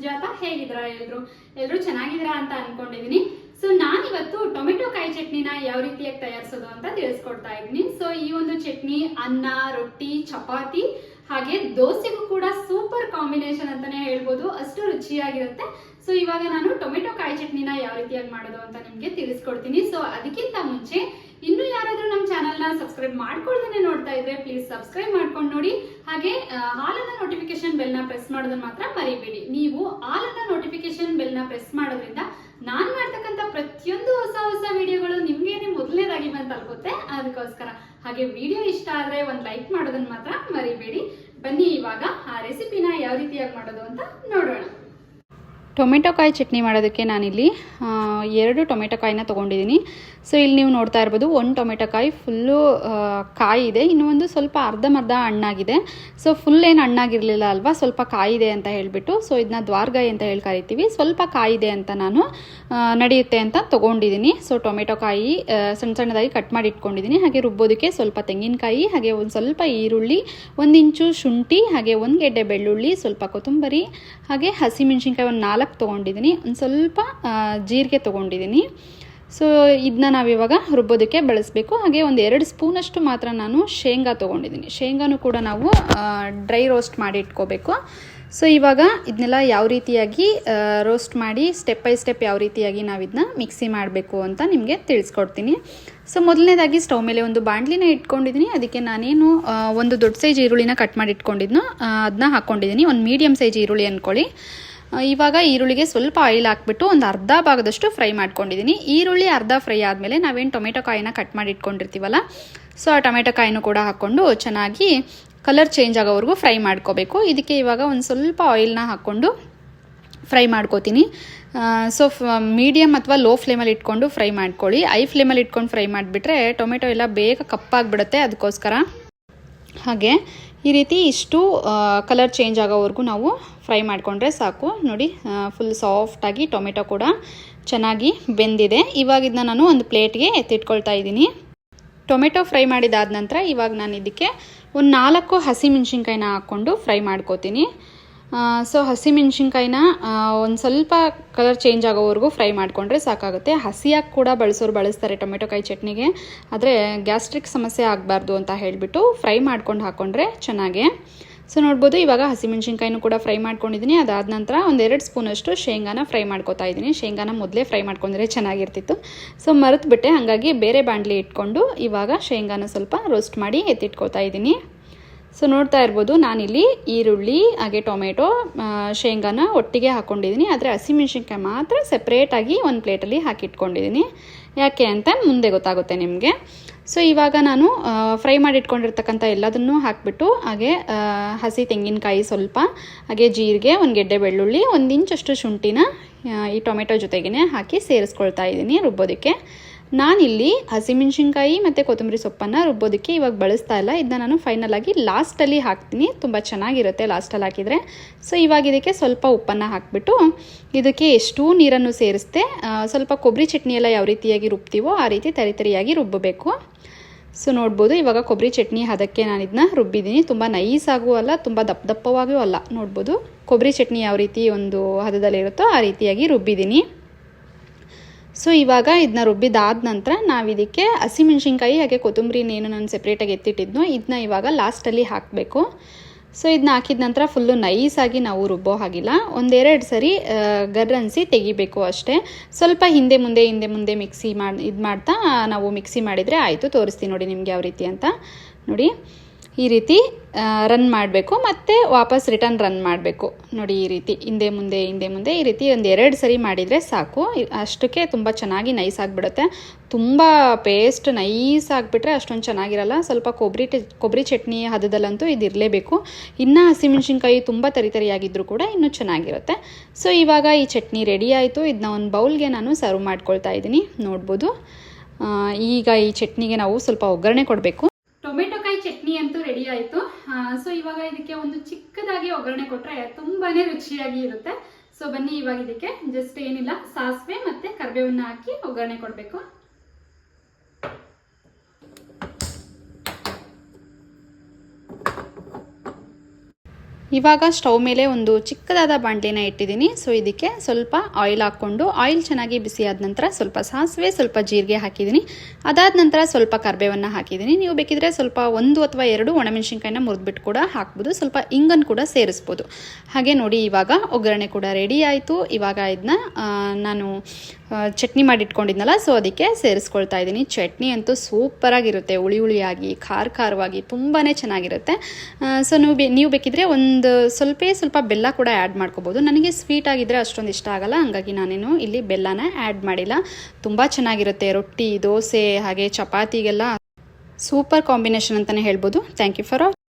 ಸುಜಾತ ಹೇಗಿದ್ರ ಎಲ್ರು? ಎಲ್ರು ಚೆನ್ನಾಗಿದ್ದೀರಾ ಅಂತ ಅನ್ಕೊಂಡಿದೀನಿ. ಸೊ ನಾನಿವತ್ತು ಟೊಮೆಟೊ ಕಾಯಿ ಚಟ್ನಿನ ಯಾವ ರೀತಿಯಾಗಿ ತಯಾರಿಸೋದು ಅಂತ ತಿಳಿಸ್ಕೊಡ್ತಾ ಇದ್ದೀನಿ. ಸೊ ಈ ಒಂದು ಚಟ್ನಿ, ಅನ್ನ, ರೊಟ್ಟಿ, ಚಪಾತಿ, ಹಾಗೆ ದೋಸೆಗೂ ಕೂಡ ಸೂಪರ್ ಕಾಂಬಿನೇಷನ್ ಅಂತಾನೆ ಹೇಳ್ಬೋದು. ಅಷ್ಟು ರುಚಿಯಾಗಿರುತ್ತೆ. ಸೊ ಇವಾಗ ನಾನು ಟೊಮೆಟೊ ಕಾಯಿ ಚಟ್ನಿನ ಯಾವ ರೀತಿಯಾಗಿ ಮಾಡೋದು ಅಂತ ನಿಮ್ಗೆ ತಿಳಿಸ್ಕೊಡ್ತೀನಿ. ಸೊ ಅದಕ್ಕಿಂತ ಮುಂಚೆ ಇನ್ನು ಯಾರಾದ್ರೂ ನಮ್ಮ ಚಾನಲ್ನ ಸಬ್ಸ್ಕ್ರೈಬ್ ಮಾಡ್ಕೊಳ್ದೇ ನೋಡ್ತಾ ಇದ್ರೆ ಪ್ಲೀಸ್ ಸಬ್ಸ್ಕ್ರೈಬ್ ಮಾಡ್ಕೊಂಡು ನೋಡಿ. ಹಾಗೆ ಹಾಲನ್ನ ನೋಟಿಫಿಕೇಶನ್ ಬೆಲ್ನ ಪ್ರೆಸ್ ಮಾಡೋದನ್ನ ಮಾತ್ರ ಮರಿಬೇಡಿ. ನೀವು ಬೆಲ್ನ ಪ್ರೆಸ್ ಮಾಡೋದ್ರಿಂದ ನಾನು ಮಾಡ್ತಕ್ಕಂಥ ಪ್ರತಿಯೊಂದು ಹೊಸ ಹೊಸ ವಿಡಿಯೋಗಳು ನಿಮ್ಗೇನೆ ಮೊದಲನೇದಾಗಿ ಬಂದು ತಲುಪುತ್ತೆ. ಅದಕ್ಕೋಸ್ಕರ ಹಾಗೆ ವಿಡಿಯೋ ಇಷ್ಟ ಆದರೆ ಒಂದು ಲೈಕ್ ಮಾಡೋದನ್ನ ಮಾತ್ರ ಮರಿಬೇಡಿ. ಬನ್ನಿ ಇವಾಗ ಆ ರೆಸಿಪಿನ ಯಾವ ರೀತಿಯಾಗಿ ಮಾಡೋದು ಅಂತ ನೋಡೋಣ. ಟೊಮೆಟೊ ಕಾಯಿ ಚಟ್ನಿ ಮಾಡೋದಕ್ಕೆ ನಾನಿಲ್ಲಿ ಎರಡು ಟೊಮೆಟೊ ಕಾಯಿನ ತೊಗೊಂಡಿದ್ದೀನಿ ಸೊ ಇಲ್ಲಿ ನೀವು ನೋಡ್ತಾ ಇರ್ಬೋದು ಒಂದು ಟೊಮೆಟೊ ಕಾಯಿ ಫುಲ್ಲು ಕಾಯಿ ಇದೆ. ಇನ್ನು ಒಂದು ಸ್ವಲ್ಪ ಅರ್ಧಮರ್ಧ ಹಣ್ಣಾಗಿದೆ. ಸೊ ಫುಲ್ ಏನು ಹಣ್ಣಾಗಿರಲಿಲ್ಲ ಅಲ್ವಾ? ಸ್ವಲ್ಪ ಕಾಯಿದೆ ಅಂತ ಹೇಳಿಬಿಟ್ಟು. ಸೊ ಇದನ್ನ ದ್ವಾರ್ಗಾಯಿ ಅಂತ ಹೇಳಿ ಕರಿತೀವಿ. ಸ್ವಲ್ಪ ಕಾಯಿದೆ ಅಂತ ನಾನು ನಡೆಯುತ್ತೆ ಅಂತ ತೊಗೊಂಡಿದ್ದೀನಿ ಸೊ ಟೊಮೆಟೊ ಕಾಯಿ ಸಣ್ಣ ಸಣ್ಣದಾಗಿ ಕಟ್ ಮಾಡಿ ಇಟ್ಕೊಂಡಿದ್ದೀನಿ ಹಾಗೆ ರುಬ್ಬೋದಕ್ಕೆ ಸ್ವಲ್ಪ ತೆಂಗಿನಕಾಯಿ, ಹಾಗೆ ಒಂದು ಸ್ವಲ್ಪ ಈರುಳ್ಳಿ, ಒಂದು ಇಂಚು ಶುಂಠಿ, ಹಾಗೆ ಒಂದು ಗೆಡ್ಡೆ ಬೆಳ್ಳುಳ್ಳಿ, ಸ್ವಲ್ಪ ಕೊತ್ತಂಬರಿ, ಹಾಗೆ ಹಸಿಮೆಣ್ಸಿನ್ಕಾಯಿ ಒಂದು ನಾಲ್ಕು ತೊಗೊಂಡಿದ್ದೀನಿ ಒಂದು ಸ್ವಲ್ಪ ಜೀರಿಗೆ ತೊಗೊಂಡಿದ್ದೀನಿ ಸೊ ಇದನ್ನ ನಾವಿವಾಗ ರುಬ್ಬೋದಕ್ಕೆ ಬಳಸಬೇಕು. ಹಾಗೆ ಒಂದು ಎರಡು ಸ್ಪೂನಷ್ಟು ಮಾತ್ರ ನಾನು ಶೇಂಗಾ ತೊಗೊಂಡಿದ್ದೀನಿ. ಶೇಂಗಾನು ಕೂಡ ನಾವು ಡ್ರೈ ರೋಸ್ಟ್ ಮಾಡಿ ಇಟ್ಕೋಬೇಕು. ಸೊ ಇವಾಗ ಇದನ್ನೆಲ್ಲ ಯಾವ ರೀತಿಯಾಗಿ ರೋಸ್ಟ್ ಮಾಡಿ, ಸ್ಟೆಪ್ ಬೈ ಸ್ಟೆಪ್ ಯಾವ ರೀತಿಯಾಗಿ ನಾವು ಇದನ್ನ ಮಿಕ್ಸಿ ಮಾಡಬೇಕು ಅಂತ ನಿಮಗೆ ತಿಳಿಸ್ಕೊಡ್ತೀನಿ. ಸೊ ಮೊದಲನೇದಾಗಿ ಸ್ಟವ್ ಮೇಲೆ ಒಂದು ಬಾಣಲಿನ ಇಟ್ಕೊಂಡಿದ್ದೀನಿ. ಅದಕ್ಕೆ ನಾನೇನು ಒಂದು ದೊಡ್ಡ ಸೈಜ್ ಈರುಳ್ಳಿನ ಕಟ್ ಮಾಡಿ ಇಟ್ಕೊಂಡಿದ್ನೋ ಅದನ್ನ ಹಾಕ್ಕೊಂಡಿದ್ದೀನಿ ಒಂದು ಮೀಡಿಯಮ್ ಸೈಜ್ ಈರುಳ್ಳಿ ಅಂದ್ಕೊಳ್ಳಿ ಇವಾಗ ಈರುಳ್ಳಿಗೆ ಸ್ವಲ್ಪ ಆಯಿಲ್ ಹಾಕ್ಬಿಟ್ಟು ಒಂದು ಅರ್ಧ ಭಾಗದಷ್ಟು ಫ್ರೈ ಮಾಡ್ಕೊಂಡಿದ್ದೀನಿ ಈರುಳ್ಳಿ ಅರ್ಧ ಫ್ರೈ ಆದಮೇಲೆ ನಾವೇನು ಟೊಮೆಟೊ ಕಾಯಿನ ಕಟ್ ಮಾಡಿ ಇಟ್ಕೊಂಡಿರ್ತೀವಲ್ಲ, ಸೊ ಆ ಟೊಮೆಟೊ ಕಾಯಿನೂ ಕೂಡ ಹಾಕ್ಕೊಂಡು ಚೆನ್ನಾಗಿ ಕಲರ್ ಚೇಂಜ್ ಆಗೋವರೆಗೂ ಫ್ರೈ ಮಾಡ್ಕೋಬೇಕು. ಇದಕ್ಕೆ ಇವಾಗ ಒಂದು ಸ್ವಲ್ಪ ಆಯಿಲ್ನ ಹಾಕ್ಕೊಂಡು ಫ್ರೈ ಮಾಡ್ಕೋತೀನಿ. ಸೊ ಮೀಡಿಯಮ್ ಅಥವಾ ಲೋ ಫ್ಲೇಮಲ್ಲಿ ಇಟ್ಕೊಂಡು ಫ್ರೈ ಮಾಡ್ಕೊಳ್ಳಿ. ಐ ಫ್ಲೇಮಲ್ಲಿ ಇಟ್ಕೊಂಡು ಫ್ರೈ ಮಾಡಿಬಿಟ್ರೆ ಟೊಮೆಟೊ ಎಲ್ಲ ಬೇಗ ಕಪ್ಪಾಗಿಬಿಡುತ್ತೆ ಅದಕ್ಕೋಸ್ಕರ. ಹಾಗೆ ಈ ರೀತಿ ಇಷ್ಟು ಕಲರ್ ಚೇಂಜ್ ಆಗೋವರೆಗೂ ನಾವು ಫ್ರೈ ಮಾಡಿಕೊಂಡ್ರೆ ಸಾಕು. ನೋಡಿ ಫುಲ್ ಸಾಫ್ಟಾಗಿ ಟೊಮೆಟೊ ಕೂಡ ಚೆನ್ನಾಗಿ ಬೆಂದಿದೆ. ಇವಾಗ ಇದನ್ನ ನಾನು ಒಂದು ಪ್ಲೇಟ್ಗೆ ಎತ್ತಿಟ್ಕೊಳ್ತಾ ಇದ್ದೀನಿ. ಟೊಮೆಟೊ ಫ್ರೈ ಮಾಡಿದಾದ ನಂತರ ಇವಾಗ ನಾನು ಇದಕ್ಕೆ ಒಂದು ನಾಲ್ಕು ಹಸಿಮೆಣ್ಸಿನ್ಕಾಯಿನ ಹಾಕ್ಕೊಂಡು ಫ್ರೈ ಮಾಡ್ಕೋತೀನಿ. ಸೊ ಹಸಿಮೆಣ್ಸಿನ್ಕಾಯಿನ ಒಂದು ಸ್ವಲ್ಪ ಕಲರ್ ಚೇಂಜ್ ಆಗೋವರೆಗೂ ಫ್ರೈ ಮಾಡಿಕೊಂಡ್ರೆ ಸಾಕಾಗುತ್ತೆ. ಹಸಿಯಾಗಿ ಕೂಡ ಬಳಸೋರು ಬಳಸ್ತಾರೆ ಟೊಮೆಟೊ ಕಾಯಿ ಚಟ್ನಿಗೆ. ಆದರೆ ಗ್ಯಾಸ್ಟ್ರಿಕ್ ಸಮಸ್ಯೆ ಆಗಬಾರ್ದು ಅಂತ ಹೇಳಿಬಿಟ್ಟು ಫ್ರೈ ಮಾಡ್ಕೊಂಡು ಹಾಕ್ಕೊಂಡ್ರೆ ಚೆನ್ನಾಗೆ. ಸೊ ನೋಡ್ಬೋದು, ಇವಾಗ ಹಸಿಮೆಣ್ಸಿನ್ಕಾಯಿನೂ ಕೂಡ ಫ್ರೈ ಮಾಡ್ಕೊಂಡಿದ್ದೀನಿ ಅದಾದ ನಂತರ ಒಂದೆರಡು ಸ್ಪೂನಷ್ಟು ಶೇಂಗಾನ ಫ್ರೈ ಮಾಡ್ಕೊತಾ ಇದ್ದೀನಿ ಶೇಂಗಾನ ಮೊದಲೇ ಫ್ರೈ ಮಾಡ್ಕೊಂಡ್ರೆ ಚೆನ್ನಾಗಿರ್ತಿತ್ತು. ಸೊ ಮರೆತುಬಿಟ್ಟೆ. ಹಾಗಾಗಿ ಬೇರೆ ಬಾಣಲಿ ಇಟ್ಕೊಂಡು ಇವಾಗ ಶೇಂಗಾನ ಸ್ವಲ್ಪ ರೋಸ್ಟ್ ಮಾಡಿ ಎತ್ತಿಟ್ಕೋತಾ ಇದ್ದೀನಿ ಸೊ ನೋಡ್ತಾ ಇರ್ಬೋದು, ನಾನಿಲ್ಲಿ ಈರುಳ್ಳಿ, ಹಾಗೆ ಟೊಮೆಟೊ ಶೇಂಗಾನ ಒಟ್ಟಿಗೆ ಹಾಕ್ಕೊಂಡಿದ್ದೀನಿ ಆದರೆ ಹಸಿಮೆಣ್ಸಿನ್ಕಾಯಿ ಮಾತ್ರ ಸೆಪ್ರೇಟಾಗಿ ಒಂದು ಪ್ಲೇಟಲ್ಲಿ ಹಾಕಿಟ್ಕೊಂಡಿದ್ದೀನಿ. ಯಾಕೆ ಅಂತ ಮುಂದೆ ಗೊತ್ತಾಗುತ್ತೆ ನಿಮಗೆ. ಸೊ ಇವಾಗ ನಾನು ಫ್ರೈ ಮಾಡಿ ಇಟ್ಕೊಂಡಿರ್ತಕ್ಕಂಥ ಎಲ್ಲದನ್ನೂ ಹಾಕಿಬಿಟ್ಟು, ಹಾಗೆ ಹಸಿ ತೆಂಗಿನಕಾಯಿ ಸ್ವಲ್ಪ, ಹಾಗೆ ಜೀರಿಗೆ, ಒಂದು ಗೆಡ್ಡೆ ಬೆಳ್ಳುಳ್ಳಿ, ಒಂದು ಇಂಚಷ್ಟು ಶುಂಠಿನ ಈ ಟೊಮೆಟೊ ಜೊತೆಗೇ ಹಾಕಿ ಸೇರಿಸ್ಕೊಳ್ತಾ ಇದ್ದೀನಿ ರುಬ್ಬೋದಕ್ಕೆ. ನಾನಿಲ್ಲಿ ಹಸಿಮೆಣ್ಸಿನ್ಕಾಯಿ ಮತ್ತು ಕೊತ್ತಂಬರಿ ಸೊಪ್ಪನ್ನು ರುಬ್ಬೋದಕ್ಕೆ ಇವಾಗ ಬಳಸ್ತಾ ಇಲ್ಲ. ಇದನ್ನ ನಾನು ಫೈನಲ್ ಆಗಿ ಲಾಸ್ಟಲ್ಲಿ ಹಾಕ್ತೀನಿ. ತುಂಬ ಚೆನ್ನಾಗಿರುತ್ತೆ ಲಾಸ್ಟಲ್ಲಿ ಹಾಕಿದರೆ. ಸೊ ಇವಾಗ ಇದಕ್ಕೆ ಸ್ವಲ್ಪ ಉಪ್ಪನ್ನು ಹಾಕಿಬಿಟ್ಟು ಇದಕ್ಕೆ ಎಷ್ಟೂ ನೀರನ್ನು ಸೇರಿಸ್ದೆ ಸ್ವಲ್ಪ ಕೊಬ್ಬರಿ ಚಟ್ನಿ ಎಲ್ಲ ಯಾವ ರೀತಿಯಾಗಿ ರುಬ್ತೀವೋ ಆ ರೀತಿ ತರಿತರಿಯಾಗಿ ರುಬ್ಬಬೇಕು. ಸೊ ನೋಡ್ಬೋದು ಇವಾಗ ಕೊಬ್ಬರಿ ಚಟ್ನಿ ಅದಕ್ಕೆ ನಾನು ಇದನ್ನ ರುಬ್ಬಿದ್ದೀನಿ. ತುಂಬ ನೈಸ್ ಆಗೂ ಅಲ್ಲ, ತುಂಬ ದಪ್ಪ ದಪ್ಪವಾಗೂ ಅಲ್ಲ. ನೋಡ್ಬೋದು ಕೊಬ್ಬರಿ ಚಟ್ನಿ ಯಾವ ರೀತಿ ಒಂದು ಹದದಲ್ಲಿರುತ್ತೋ ಆ ರೀತಿಯಾಗಿ ರುಬ್ಬಿದ್ದೀನಿ. ಸೊ ಇವಾಗ ಇದನ್ನ ರುಬ್ಬಿದಾದ ನಂತರ ನಾವು ಇದಕ್ಕೆ ಹಸಿಮೆಣ್ಸಿನ್ಕಾಯಿ ಹಾಗೆ ಕೊತ್ತಂಬರಿನೇನು ನಾನು ಸೆಪ್ರೇಟಾಗಿ ಎತ್ತಿಟ್ಟಿದ್ನೋ ಇದನ್ನ ಇವಾಗ ಲಾಸ್ಟಲ್ಲಿ ಹಾಕಬೇಕು. ಸೊ ಇದನ್ನ ಹಾಕಿದ ನಂತರ ಫುಲ್ಲು ನೈಸಾಗಿ ನಾವು ರುಬ್ಬೋ ಹಾಗಿಲ್ಲ. ಒಂದೆರಡು ಸರಿ ಗರ್ರನ್ಸಿ ತೆಗಿಬೇಕು ಅಷ್ಟೇ. ಸ್ವಲ್ಪ ಹಿಂದೆ ಮುಂದೆ ಹಿಂದೆ ಮುಂದೆ ಮಿಕ್ಸಿ ಮಾಡಿ, ಇದು ಮಾಡ್ತಾ ನಾವು ಮಿಕ್ಸಿ ಮಾಡಿದರೆ ಆಯಿತು. ತೋರಿಸ್ತೀನಿ ನೋಡಿ ನಿಮಗೆ ಯಾವ ರೀತಿ ಅಂತ. ನೋಡಿ. ಈ ರೀತಿ ರನ್ ಮಾಡಬೇಕು ಮತ್ತು ವಾಪಸ್ ರಿಟರ್ನ್ ರನ್ ಮಾಡಬೇಕು. ನೋಡಿ ಈ ರೀತಿ, ಹಿಂದೆ ಮುಂದೆ ಹಿಂದೆ ಮುಂದೆ ಈ ರೀತಿ ಒಂದು ಎರಡು ಸರಿ ಮಾಡಿದರೆ ಸಾಕು. ಅಷ್ಟಕ್ಕೆ ತುಂಬ ಚೆನ್ನಾಗಿ ನೈಸ್ ಆಗಿಬಿಡುತ್ತೆ. ತುಂಬ ಪೇಸ್ಟ್ ನೈಸ್ ಆಗಿಬಿಟ್ರೆ ಅಷ್ಟೊಂದು ಚೆನ್ನಾಗಿರಲ್ಲ. ಸ್ವಲ್ಪ ಕೊಬ್ಬರಿ ಕೊಬ್ಬರಿ ಚಟ್ನಿ ಹದದಲ್ಲಂತೂ ಇದು ಇರಲೇಬೇಕು. ಇನ್ನು ಹಸಿಮೆಣ್ಸಿನ್ಕಾಯಿ ತುಂಬ ತರಿತರಿಯಾಗಿದ್ದರೂ ಕೂಡ ಇನ್ನೂ ಚೆನ್ನಾಗಿರುತ್ತೆ. ಸೊ ಇವಾಗ ಈ ಚಟ್ನಿ ರೆಡಿ ಆಯಿತು. ಇದನ್ನ ಒಂದು ಬೌಲ್ಗೆ ನಾನು ಸರ್ವ್ ಮಾಡ್ಕೊಳ್ತಾ ಇದ್ದೀನಿ. ನೋಡ್ಬೋದು. ಈಗ ಈ ಚಟ್ನಿಗೆ ನಾವು ಸ್ವಲ್ಪ ಒಗ್ಗರಣೆ ಕೊಡಬೇಕು ಟೊಮೆಟೊ ಕಾಯಿ ಚಟ್ನಿ ಅಂತೂ ರೆಡಿ ಆಯಿತು ಸೊ ಇವಾಗ ಇದಕ್ಕೆ ಒಂದು ಚಿಕ್ಕದಾಗಿ ಒಗ್ಗರಣೆ ಕೊಟ್ಟರೆ ತುಂಬಾನೇ ರುಚಿಯಾಗಿ ಇರುತ್ತೆ. ಸೊ ಬನ್ನಿ ಇವಾಗ ಇದಕ್ಕೆ ಜಸ್ಟ್ ಏನಿಲ್ಲ, ಸಾಸಿವೆ ಮತ್ತೆ ಕರಿಬೇವನ್ನ ಹಾಕಿ ಒಗ್ಗರಣೆ ಕೊಡಬೇಕು. ಇವಾಗ ಸ್ಟವ್ ಮೇಲೆ ಒಂದು ಚಿಕ್ಕದಾದ ಬಾಂಡ್ಲಿನ ಇಟ್ಟಿದ್ದೀನಿ. ಸೊ ಇದಕ್ಕೆ ಸ್ವಲ್ಪ ಆಯಿಲ್ ಹಾಕ್ಕೊಂಡು ಆಯಿಲ್ ಚೆನ್ನಾಗಿ ಬಿಸಿ ಆದ ನಂತರ ಸ್ವಲ್ಪ ಸಾಸಿವೆ, ಸ್ವಲ್ಪ ಜೀರಿಗೆ ಹಾಕಿದ್ದೀನಿ. ಅದಾದ ನಂತರ ಸ್ವಲ್ಪ ಕರ್ಬೇವನ್ನು ಹಾಕಿದ್ದೀನಿ. ನೀವು ಬೇಕಿದ್ರೆ ಸ್ವಲ್ಪ ಒಂದು ಅಥವಾ ಎರಡು ಒಣಮೆಣಸಿನ್ಕಾಯಿನ ಮುರಿದ್ಬಿಟ್ಟು ಕೂಡ ಹಾಕ್ಬೋದು. ಸ್ವಲ್ಪ ಇಂಗನ್ ಕೂಡ ಸೇರಿಸ್ಬೋದು. ಹಾಗೆ ನೋಡಿ, ಇವಾಗ ಒಗ್ಗರಣೆ ಕೂಡ ರೆಡಿ ಆಯಿತು. ಇವಾಗ ಇದನ್ನ ನಾನು ಚಟ್ನಿ ಮಾಡಿಟ್ಕೊಂಡಿದ್ನಲ್ಲ ಸೊ ಅದಕ್ಕೆ ಸೇರಿಸ್ಕೊಳ್ತಾ ಇದ್ದೀನಿ. ಚಟ್ನಿ ಅಂತೂ ಸೂಪರಾಗಿರುತ್ತೆ ಹುಳಿ ಹುಳಿಯಾಗಿ, ಖಾರ ಖಾರವಾಗಿ ತುಂಬಾ ಚೆನ್ನಾಗಿರುತ್ತೆ. ಸೊ ನೀವು ಬೇ, ನೀವು ಬೇಕಿದ್ರೆ ಒಂದು ಸ್ವಲ್ಪ ಸ್ವಲ್ಪ ಬೆಲ್ಲ ಕೂಡ ಆ್ಯಡ್ ಮಾಡ್ಕೋಬೋದು. ನನಗೆ ಸ್ವೀಟ್ ಆಗಿದ್ದರೆ ಅಷ್ಟೊಂದು ಇಷ್ಟ ಆಗಲ್ಲ, ಹಂಗಾಗಿ ನಾನೇನು ಇಲ್ಲಿ ಬೆಲ್ಲನ ಆ್ಯಡ್ ಮಾಡಿಲ್ಲ. ತುಂಬ ಚೆನ್ನಾಗಿರುತ್ತೆ, ರೊಟ್ಟಿ, ದೋಸೆ, ಹಾಗೆ ಚಪಾತಿಗೆಲ್ಲ. ಸೂಪರ್ ಕಾಂಬಿನೇಷನ್ ಅಂತಲೇ ಹೇಳ್ಬೋದು. Thank you for